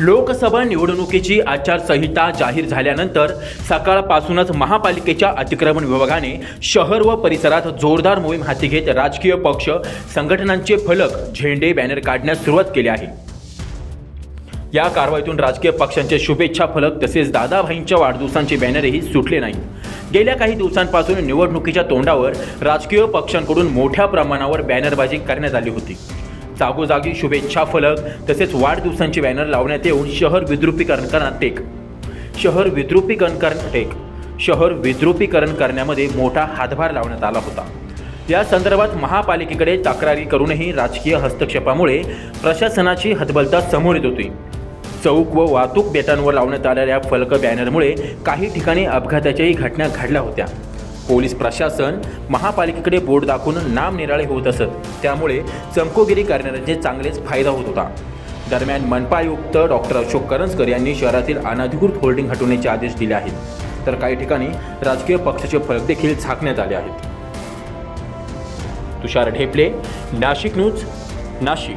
लोकसभा निवडणुकीची आचारसंहिता जाहीर झाल्यानंतर सकाळपासूनच महापालिकेच्या अतिक्रमण विभागाने शहर व परिसरात जोरदार मोहीम हाती घेत राजकीय पक्ष संघटनांचे फलक झेंडे बॅनर काढण्यास सुरुवात केली आहे. या कारवाईतून राजकीय पक्षांचे शुभेच्छा फलक तसेच दादाभाईंच्या वाढदिवसांचे बॅनरही सुटले नाही गेल्या काही दिवसांपासून निवडणुकीच्या तोंडावर राजकीय पक्षांकडून मोठ्या प्रमाणावर बॅनरबाजी करण्यात आली होती. जागोजागी शुभेच्छा फलक तसेच वाढदिवसांचे बॅनर लावण्यात येऊन शहर विद्रुपीकरण करण्यात टेक. शहर विद्रुपीकरण करण्यात टेक. शहर विद्रुपीकरण करण्यामध्ये मोठा हातभार लावण्यात आला होता. या संदर्भात महापालिकेकडे तक्रारी करूनही राजकीय हस्तक्षेपामुळे प्रशासनाची हतबलता समोर येत होती. चौक व वाहतूक बेटांवर लावण्यात आलेल्या फलक बॅनरमुळे काही ठिकाणी अपघाताच्याही घटना घडल्या होत्या. पोलीस प्रशासन महापालिकेकडे बोर्ड दाखवून नामनिराळे होत असत. त्यामुळे चमकोगिरी करणाऱ्यांचे चांगलेच फायदा होत होता. दरम्यान मनपा आयुक्त डॉक्टर अशोक करंजकर यांनी शहरातील अनधिकृत होल्डिंग हटवण्याचे आदेश दिले आहेत. तर काही ठिकाणी राजकीय पक्षाचे फलक देखील झाकण्यात आले आहेत. तुषार ढेपले नाशिक न्यूज नाशिक.